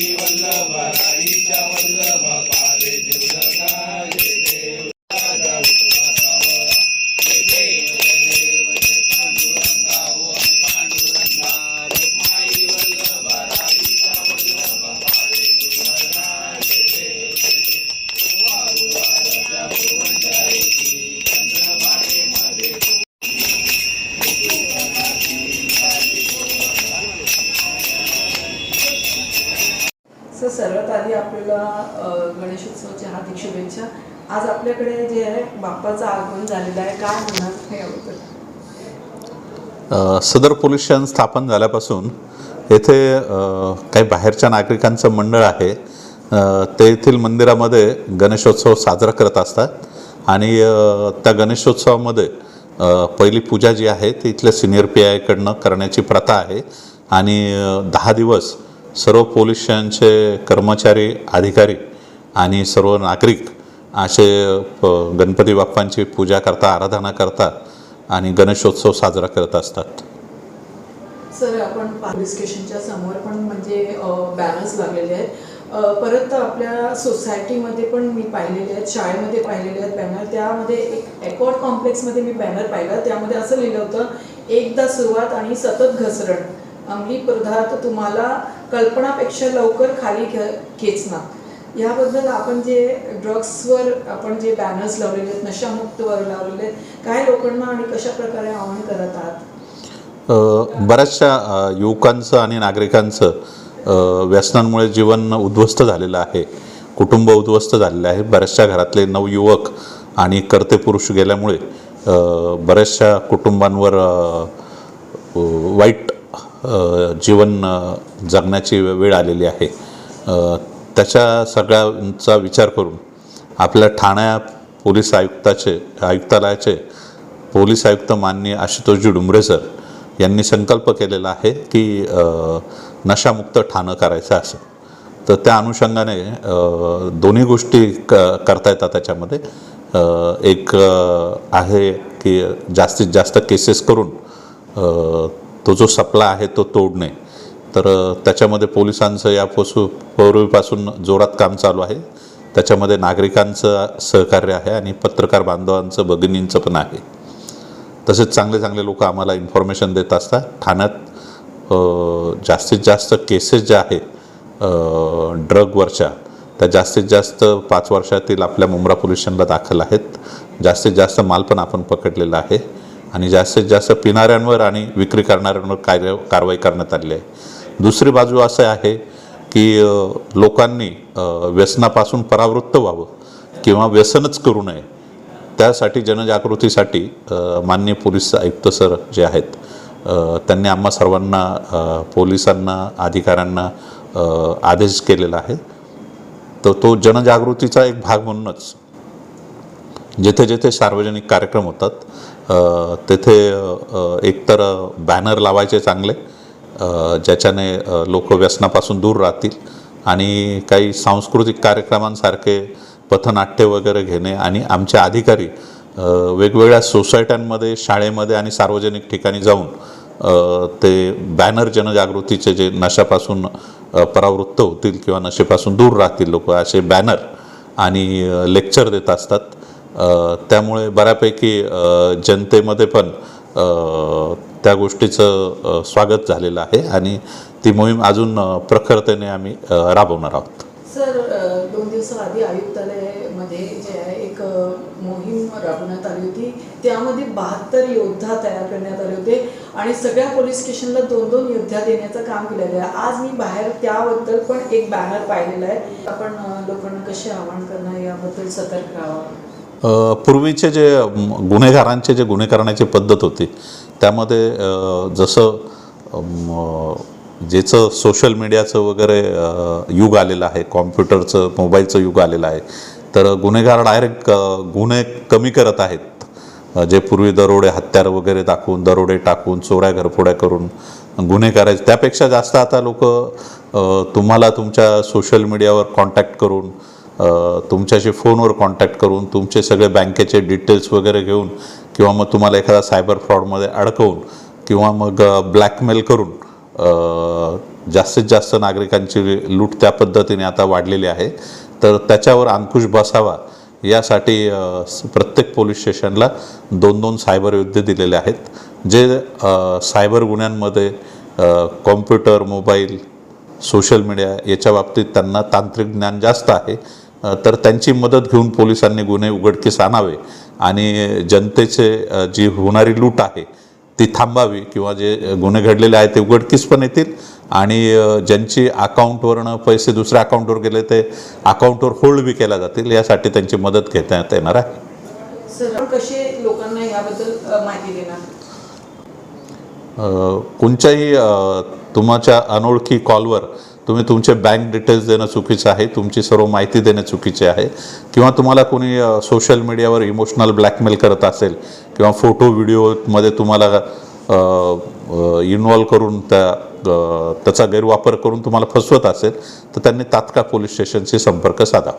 वल्लभ राणीच्या वल्लभ सर सर्वात आधी आपल्याला गणेशोत्सवाच्या हार्दिक शुभेच्छा. आज आपल्याकडे जे आहे बाप्पाचं आगमन झालेलं आहे. काय होणार हे अ, सदर पोलीस स्टेशन स्थापन झाल्यापासून येथे काही बाहेरच्या नागरिकांचं मंडळ आहे. ते येथील मंदिरामध्ये गणेशोत्सव साजरा करत असतात. आणि त्या गणेशोत्सवामध्ये पहिली पूजा जी आहे ती इथल्या सिनियर पी आयकडनं करण्याची प्रथा आहे. आणि दहा दिवस सर्व पोलिसांचे कर्मचारी अधिकारी आणि सर्व नागरिक असे प- गणपती बाप्पांची पूजा करता आराधना करतात आणि गणेशोत्सव साजरा करत असतात. सर आपण पोलीस स्टेशनच्या समोर पण म्हणजे बॅनर्स लागलेले आहेत. परत आपल्या सोसायटीमध्ये पण मी पाहिलेले आहेत शाळेमध्ये पाहिलेले आहेत बॅनर त्यामध्ये एक एकॉर्ड कॉम्प्लेक्समध्ये मी बॅनर पाहिलं. त्यामध्ये असं लिहिलं होतं एकदा सुरुवात आणि सतत घसरण. अंमली पदार्थ तुम्हाला कल्पनापेक्षा लवकर खाली खे खेचणार याबद्दल आपण जे ड्रग्सवर आपण जे बॅनर्स लावलेले आहेत नशामुक्तवर लावलेले आहेत काय लोकांना आणि कशा प्रकारे आवाहन करत आहात? बऱ्याचशा युवकांचं आणि नागरिकांचं व्यसनांमुळे जीवन उद्ध्वस्त झालेलं आहे. कुटुंब उद्ध्वस्त झालेलं आहे. बऱ्याचशा घरातले नवयुवक आणि कर्ते पुरुष गेल्यामुळे बऱ्याचशा कुटुंबांवर वाईट जीवन जगण्याची वेळ आलेली आहे. त्याच्या सगळ्यांचा विचार करून आपल्या ठाण्या पोलीस आयुक्ताचे आयुक्तालयाचे पोलीस आयुक्त माननीय आशुतोषजी डुंबरे सर यांनी संकल्प केलेला आहे की नशामुक्त ठाणं करायचं असं. तर त्या अनुषंगाने दोन्ही गोष्टी क करता येतात त्याच्यामध्ये. एक आहे की जास्तीत जास्त केसेस करून तो जो सप्लाय आहे तो तोडणे. तर त्याच्यामध्ये पोलिसांचं यापासून पूर्वीपासून जोरात काम चालू आहे. त्याच्यामध्ये नागरिकांचं सहकार्य आहे आणि पत्रकार बांधवांचं भगिनींचं पण आहे. तसेच चांगले चांगले लोक आम्हाला इन्फॉर्मेशन देत असतात. ठाण्यात जास्तीत जास्त केसेस ज्या आहे ड्रगवरच्या त्या जास्तीत जास्त पाच वर्षातील आपल्या मुंब्रा पोल्युशनला स्टेशनला दाखल आहेत. जास्तीत जास्त माल पण आपण पकडलेला आहे. आणि जास्तीत जास्त पिणाऱ्यांवर आणि विक्री करणाऱ्यांवर कार्य कारवाई करण्यात आली आहे. दुसरी बाजू असं आहे की लोकांनी व्यसनापासून परावृत्त व्हावं किंवा व्यसनच करू नये. त्यासाठी जनजागृतीसाठी माननीय पोलीस आयुक्त सर जे आहेत त्यांनी आम्हा सर्वांना पोलिसांना अधिकाऱ्यांना आदेश केलेला आहे. तर तो जनजागृतीचा एक भाग म्हणूनच जेथे जेथे सार्वजनिक कार्यक्रम होतात तेथे एकतर बॅनर लावायचे चांगले ज्याच्याने लोक व्यसनापासून दूर राहतील आणि काही सांस्कृतिक कार्यक्रमांसारखे पथनाट्य वगैरे घेणे आणि आमचे अधिकारी वेगवेगळ्या सोसायट्यांमध्ये शाळेमध्ये आणि सार्वजनिक ठिकाणी जाऊन ते बॅनर जनजागृतीचे जे नशापासून परावृत्त होतील किंवा नशेपासून दूर राहतील लोक असे बॅनर आणि लेक्चर देत असतात. त्यामुळे बऱ्यापैकी जनतेमध्ये पण त्या गोष्टीचं स्वागत झालेलं आहे आणि ती मोहीम अजून प्रखरतेने आम्ही राबवणार आहोत. सर दोन दिवसाआधी आयुक्तालयामध्ये जे आहे एक मोहीम राबवण्यात आली होती. त्यामध्ये बहात्तर योद्धा तयार करण्यात आले होते आणि सगळ्या पोलीस स्टेशनला दोन दोन योद्धा देण्याचं काम केलेलं आहे. आज मी बाहेर त्याबद्दल पण एक बॅनर पाहिलेला आहे. आपण लोकांना कसे आवाहन करणं याबद्दल सतर्क राहावं. पूर्वीचे जे गुन्हेगारांचे जे गुन्हे करण्याची पद्धत होती त्यामध्ये जसं ज्याचं सोशल मीडियाचं वगैरे युग आलेलं आहे कॉम्प्युटरचं मोबाईलचं युग आलेलं आहे तर गुन्हेगार डायरेक्ट गुन्हे कमी करत आहेत. जे पूर्वी दरोडे हत्यार वगैरे दाखवून दरोडे टाकून चोऱ्या घरफोड्या करून गुन्हे करायचे त्यापेक्षा जास्त आता लोक तुम्हाला तुमच्या सोशल मीडियावर कॉन्टॅक्ट करून तुमच्याशी फोनवर कॉन्टॅक्ट करून तुमचे सगळे बँकेचे डिटेल्स वगैरे घेऊन किंवा मग तुम्हाला एखादा सायबर फ्रॉडमध्ये अडकवून किंवा मग ब्लॅकमेल करून जास्तीत जास्त नागरिकांची लूट त्या पद्धतीने आता वाढलेली आहे. तर त्याच्यावर अंकुश बसावा. यासाठी प्रत्येक पोलीस स्टेशनला दोन दोन सायबर युद्ध दिलेले आहेत. जे सायबर गुन्ह्यांमध्ये कॉम्प्युटर मोबाईल सोशल मीडिया याच्या बाबतीत त्यांना तांत्रिक ज्ञान जास्त आहे. तर त्यांची मदत घेऊन पोलिसांनी गुन्हे उघडकीस आणावे आणि जनतेचे जी होणारी लूट आहे ती थांबावी किंवा जे गुन्हे घडलेले आहेत ते उघडकीस पण येतील. आणि ज्यांची अकाउंटवरनं पैसे दुसऱ्या अकाउंटवर गेले ते अकाउंटवर होल्ड बी केल्या जातील यासाठी त्यांची मदत घेण्यात येणार आहे. सर कसे लोकांना याबद्दल माहिती देणार? कोणत्याही तुमच्या अनोळखी कॉलवर तुम्ही तुमचे बँक डिटेल्स देणं चुकीचं आहे तुमची सर्व माहिती देणं चुकीचे आहे किंवा तुम्हाला कोणी सोशल मीडियावर इमोशनल ब्लॅकमेल करत असेल किंवा फोटो व्हिडिओमध्ये तुम्हाला इन्वॉल्व करून त्या त्याचा गैरवापर करून तुम्हाला फसवत असेल तर त्यांनी तात्काळ पोलीस स्टेशनशी संपर्क साधा.